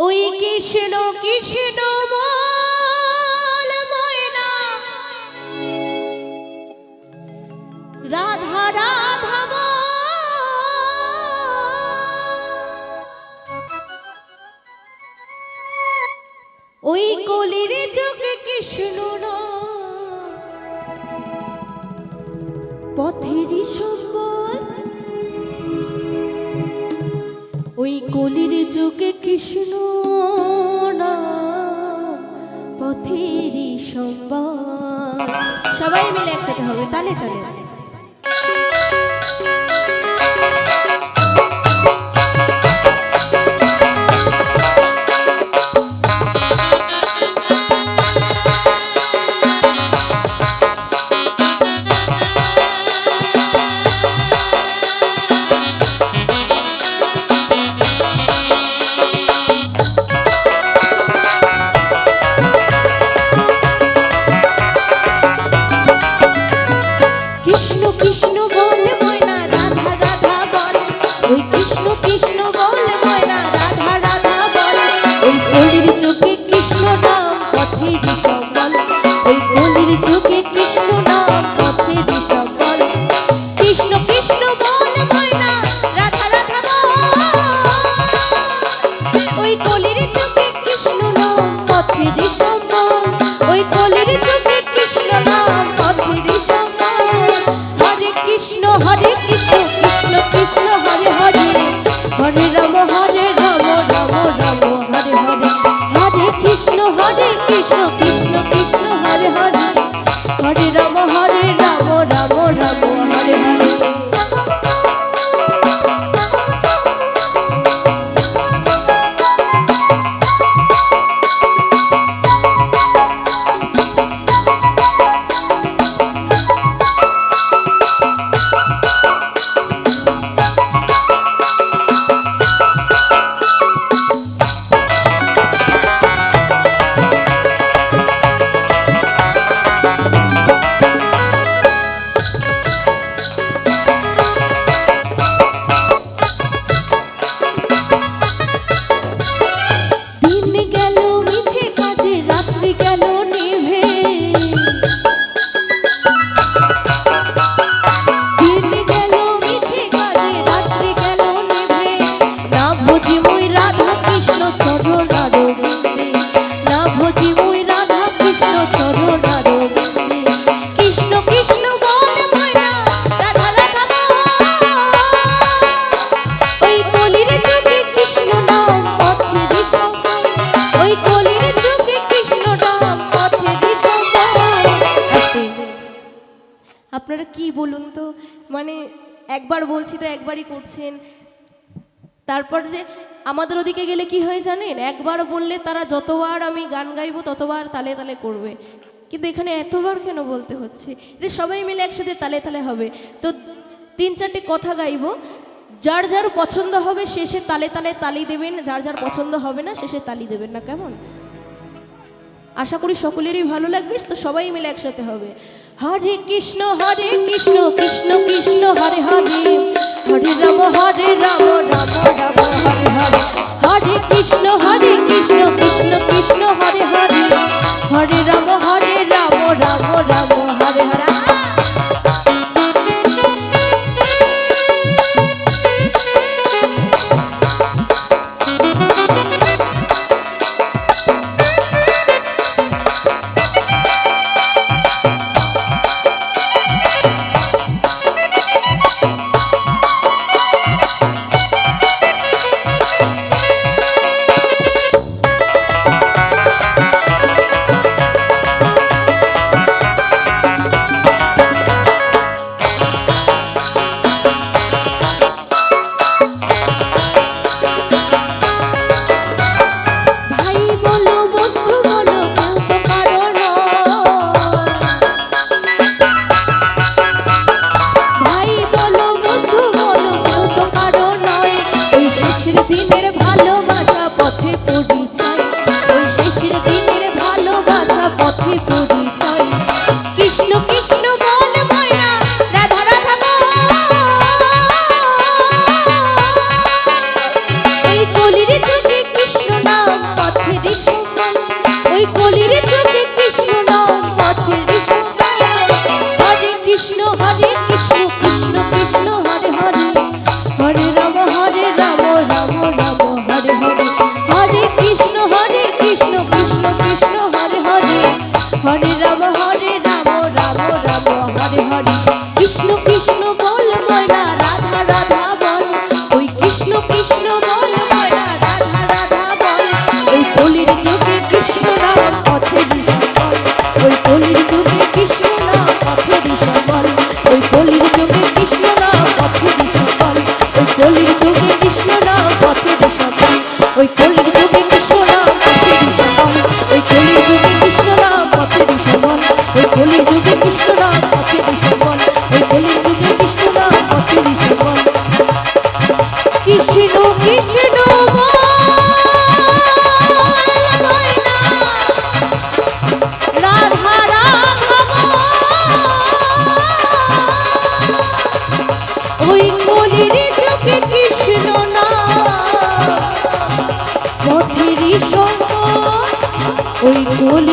ওই কৃষ্ণ কৃষ্ণ রাধা রাধা। ওই কলির যুগে কৃষ্ণ পথেরই সম্বল ওই কলির যুগে কৃষ্ণ না পথেরই সম্ভব সবাই মিলে একসাথে হবে তালে তালে। কৃষ্ণ কি বলুন তো? মানে একবার বলছি তো একবারই করছেন। তারপর যে আমাদের ওদিকে গেলে কি হয় জানেন? একবার বললে তারা যতবার আমি গান গাইবো ততবার তালে তালে করবে। কিন্তু এখানে এতবার কেন বলতে হচ্ছে? এটা সবাই মিলে একসাথে তালে তালে হবে। তো তিন চারটে কথা গাইবো। যার যার পছন্দ হবে শেষে তালে তালে তালি দেবেন, যার যার পছন্দ হবে না শেষে তালি দেবেন না, কেমন? আশা করি সকলেরই ভালো লাগবে, তো সবাই মিলে একসাথে হবে। হরে কৃষ্ণ হরে কৃষ্ণ কৃষ্ণ কৃষ্ণ, হরে হরে। হরে রাম হরে রাম রাম রাম, হরে হরে। হরে কৃষ্ণ হরে কৃষ্ণ কৃষ্ণ কৃষ্ণ কৃষ্ণ নাম পথের সমান ওই কলির যুগে কৃষ্ণ নাম পথের সমান ওই কলির যুগে কৃষ্ণ নাম পথের সমান ওই কলির যুগে কৃষ্ণ নাম পথের সমান ওই কলির যুগে কৃষ্ণ নাম পথের সমান কৃষ্ণ কৃষ্ণ ওই কলির যুগে ওই কলির